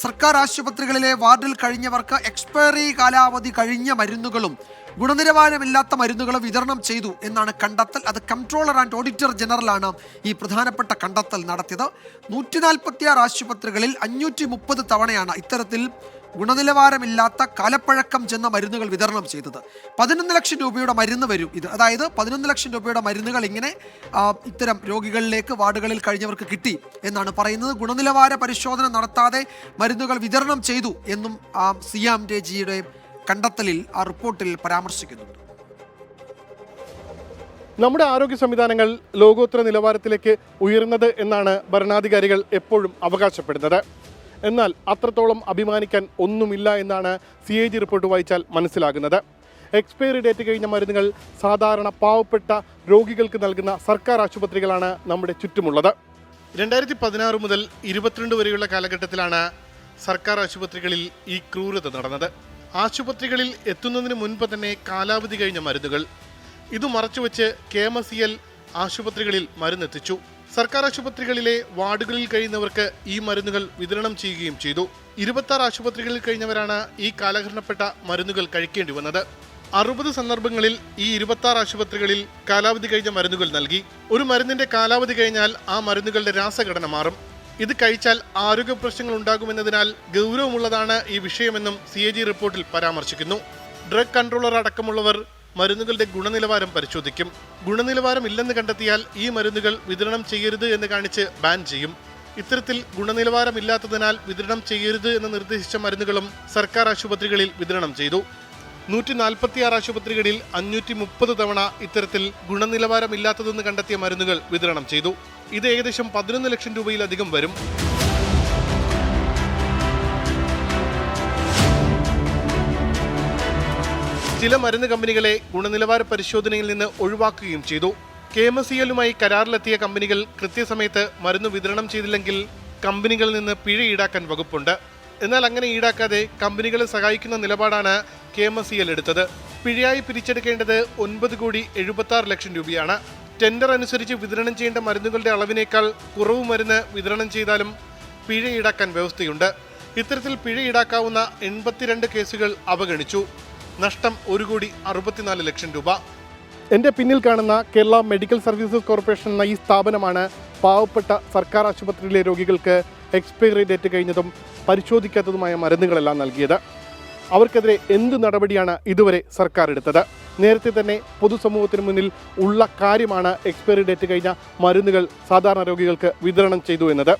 സർക്കാർ ആശുപത്രികളിലെ വാർഡിൽ കഴിഞ്ഞവർക്ക് എക്സ്പയറി കാലാവധി കഴിഞ്ഞ മരുന്നുകളും ഗുണനിലവാരമില്ലാത്ത മരുന്നുകളും വിതരണം ചെയ്തു എന്നാണ് കണ്ടെത്തൽ. അത് കൺട്രോളർ ആൻഡ് ഓഡിറ്റർ ജനറലാണ് ഈ പ്രധാനപ്പെട്ട കണ്ടെത്തൽ നടത്തിയത്. നൂറ്റി നാൽപ്പത്തിയാറ് ആശുപത്രികളിൽ അഞ്ഞൂറ്റി മുപ്പത് തവണയാണ് ഇത്തരത്തിൽ ഗുണനിലവാരമില്ലാത്ത കലപ്പഴക്കം ചെന്ന മരുന്നുകൾ വിതരണം ചെയ്തത്. പതിനൊന്ന് ലക്ഷം രൂപയുടെ മരുന്ന് വരും. ഇത് അതായത് പതിനൊന്ന് ലക്ഷം രൂപയുടെ മരുന്നുകൾ ഇങ്ങനെ ഇത്തരം രോഗികളിലേക്ക് വാർഡുകളിൽ കഴിഞ്ഞവർക്ക് കിട്ടി എന്നാണ് പറയുന്നത്. ഗുണനിലവാര പരിശോധന നടത്താതെ മരുന്നുകൾ വിതരണം ചെയ്തു എന്നും ആ സിയാം രേജിയുടെ കണ്ടെത്തലിൽ ആ റിപ്പോർട്ടിൽ പരാമർശിക്കുന്നുണ്ട്. നമ്മുടെ ആരോഗ്യ സംവിധാനങ്ങൾ ലോകോത്തര നിലവാരത്തിലേക്ക് ഉയർന്നത് എന്നാണ് ഭരണാധികാരികൾ എപ്പോഴും അവകാശപ്പെടുന്നത്. എന്നാൽ അത്രത്തോളം അഭിമാനിക്കാൻ ഒന്നുമില്ല എന്നാണ് സി എ ജി റിപ്പോർട്ട് വായിച്ചാൽ മനസ്സിലാകുന്നത്. എക്സ്പയറി ഡേറ്റ് കഴിഞ്ഞ മരുന്നുകൾ സാധാരണ പാവപ്പെട്ട രോഗികൾക്ക് നൽകുന്ന സർക്കാർ ആശുപത്രികളാണ് നമ്മുടെ ചുറ്റുമുള്ളത്. രണ്ടായിരത്തി പതിനാറ് മുതൽ ഇരുപത്തിരണ്ട് വരെയുള്ള കാലഘട്ടത്തിലാണ് സർക്കാർ ആശുപത്രികളിൽ ഈ ക്രൂരത നടന്നത്. ആശുപത്രികളിൽ എത്തുന്നതിന് മുൻപ് തന്നെ കാലാവധി കഴിഞ്ഞ മരുന്നുകൾ. ഇത് മറച്ചുവെച്ച് കെ എം എസ് ആശുപത്രികളിൽ മരുന്നെത്തിച്ചു. സർക്കാർ ആശുപത്രികളിലെ വാർഡുകളിൽ കഴിയുന്നവർക്ക് ഈ മരുന്നുകൾ വിതരണം ചെയ്യുകയും ചെയ്തു. ഇരുപത്തി ആശുപത്രികളിൽ കഴിഞ്ഞവരാണ് ഈ കാലഹരണപ്പെട്ട മരുന്നുകൾ കഴിക്കേണ്ടി വന്നത്. അറുപത് സന്ദർഭങ്ങളിൽ ഈ ഇരുപത്തി ആശുപത്രികളിൽ കാലാവധി കഴിഞ്ഞ മരുന്നുകൾ നൽകി. ഒരു മരുന്നിന്റെ കാലാവധി കഴിഞ്ഞാൽ ആ മരുന്നുകളുടെ രാസഘടന മാറും. ഇത് കഴിച്ചാൽ ആരോഗ്യ പ്രശ്നങ്ങൾ ഉണ്ടാകുമെന്നതിനാൽ ഗൗരവമുള്ളതാണ് ഈ വിഷയമെന്നും സി റിപ്പോർട്ടിൽ പരാമർശിക്കുന്നു. ഡ്രഗ് കൺട്രോളർ അടക്കമുള്ളവർ മരുന്നുകളുടെ ഗുണനിലവാരം പരിശോധിക്കും. ഗുണനിലവാരം ഇല്ലെന്ന് കണ്ടെത്തിയാൽ ഈ മരുന്നുകൾ വിതരണം ചെയ്യരുത് എന്ന് കാണിച്ച് ബാൻ ചെയ്യും. ഇത്തരത്തിൽ ഗുണനിലവാരമില്ലാത്തതിനാൽ വിതരണം ചെയ്യരുത് എന്ന് നിർദ്ദേശിച്ച മരുന്നുകളും സർക്കാർ ആശുപത്രികളിൽ വിതരണം ചെയ്തു. നൂറ്റി നാൽപ്പത്തിയാറ് ആശുപത്രികളിൽ അഞ്ഞൂറ്റി മുപ്പത് തവണ ഇത്തരത്തിൽ ഗുണനിലവാരമില്ലാത്തതെന്ന് കണ്ടെത്തിയ മരുന്നുകൾ വിതരണം ചെയ്തു. ഇത് ഏകദേശം പതിനൊന്ന് ലക്ഷം രൂപയിലധികം വരും. ചില മരുന്ന് കമ്പനികളെ ഗുണനിലവാര പരിശോധനയിൽ നിന്ന് ഒഴിവാക്കുകയും ചെയ്തു. കെ എം എസ് എല്ലുമായി കരാറിലെത്തിയ കമ്പനികൾ കൃത്യസമയത്ത് മരുന്ന് വിതരണം ചെയ്തില്ലെങ്കിൽ കമ്പനികളിൽ നിന്ന് പിഴ ഈടാക്കാൻ വകുപ്പുണ്ട്. എന്നാൽ അങ്ങനെ ഈടാക്കാതെ കമ്പനികളെ സഹായിക്കുന്ന നിലപാടാണ് കെ എം എസ് എൽ എടുത്തത്. പിഴയായി പിരിച്ചെടുക്കേണ്ടത് ഒൻപത് കോടി എഴുപത്തി ലക്ഷം രൂപയാണ്. ടെൻഡർ അനുസരിച്ച് വിതരണം ചെയ്യേണ്ട മരുന്നുകളുടെ അളവിനേക്കാൾ കുറവ് മരുന്ന് വിതരണം ചെയ്താലും പിഴ ഈടാക്കാൻ വ്യവസ്ഥയുണ്ട്. ഇത്തരത്തിൽ പിഴ ഈടാക്കാവുന്ന എൺപത്തിരണ്ട് കേസുകൾ അവഗണിച്ചു. നഷ്ടം ഒരു കോടി അറുപത്തിനാല് ലക്ഷം രൂപ. എന്റെ പിന്നിൽ കാണുന്ന കേരള മെഡിക്കൽ സർവീസസ് കോർപ്പറേഷൻ എന്ന ഈ സ്ഥാപനമാണ് പാവപ്പെട്ട സർക്കാർ ആശുപത്രിയിലെ രോഗികൾക്ക് എക്സ്പയറി ഡേറ്റ് കഴിഞ്ഞതും പരിശോധിക്കാത്തതുമായ മരുന്നുകളെല്ലാം നൽകിയത്. അവർക്കെതിരെ എന്ത് നടപടിയാണ് ഇതുവരെ സർക്കാർ എടുത്തത്? നേരത്തെ തന്നെ പൊതുസമൂഹത്തിന് മുന്നിൽ ഉള്ള കാര്യമാണ് എക്സ്പയറി ഡേറ്റ് കഴിഞ്ഞ മരുന്നുകൾ സാധാരണ രോഗികൾക്ക് വിതരണം ചെയ്തു എന്നത്.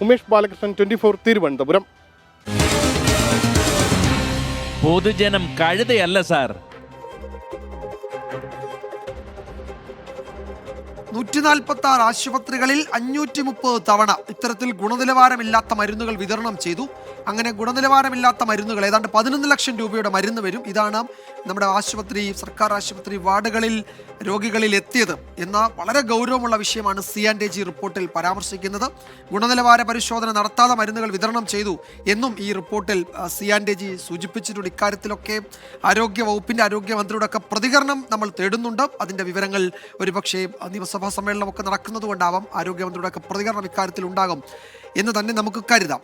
Umesh Balakrishnan twenty four Thiruvananthapuram. പൊതുജനം കഴുതയല്ല സാർ. നൂറ്റി നാൽപ്പത്തി ആറ് ആശുപത്രികളിൽ അഞ്ഞൂറ്റി മുപ്പത് തവണ ഇത്തരത്തിൽ ഗുണനിലവാരമില്ലാത്ത മരുന്നുകൾ വിതരണം ചെയ്തു. അങ്ങനെ ഗുണനിലവാരമില്ലാത്ത മരുന്നുകൾ ഏതാണ്ട് പതിനൊന്ന് ലക്ഷം രൂപയുടെ മരുന്ന് വരും. ഇതാണ് നമ്മുടെ ആശുപത്രി സർക്കാർ ആശുപത്രി വാർഡുകളിൽ രോഗികളിൽ എത്തിയത് എന്ന വളരെ ഗൗരവമുള്ള വിഷയമാണ് സി ആൻഡ് എ ജി റിപ്പോർട്ടിൽ പരാമർശിക്കുന്നത്. ഗുണനിലവാര പരിശോധന നടത്താതെ മരുന്നുകൾ വിതരണം ചെയ്തു എന്നും ഈ റിപ്പോർട്ടിൽ സി ആൻഡ് എ ജി സൂചിപ്പിച്ചിട്ടുണ്ട്. ഇക്കാര്യത്തിലൊക്കെ ആരോഗ്യ വകുപ്പിന്റെ ആരോഗ്യമന്ത്രിയുടെ ഒക്കെ പ്രതികരണം നമ്മൾ തേടുന്നുണ്ട്. അതിന്റെ വിവരങ്ങൾ ഒരുപക്ഷേ നിയമസഭാ സമ്മേളനമൊക്കെ നടക്കുന്നത് കൊണ്ടാവാം ആരോഗ്യമന്ത്രിയുടെ ഒക്കെ പ്രതികരണം ഇക്കാര്യത്തിൽ ഉണ്ടാകും എന്ന് തന്നെ നമുക്ക് കരുതാം.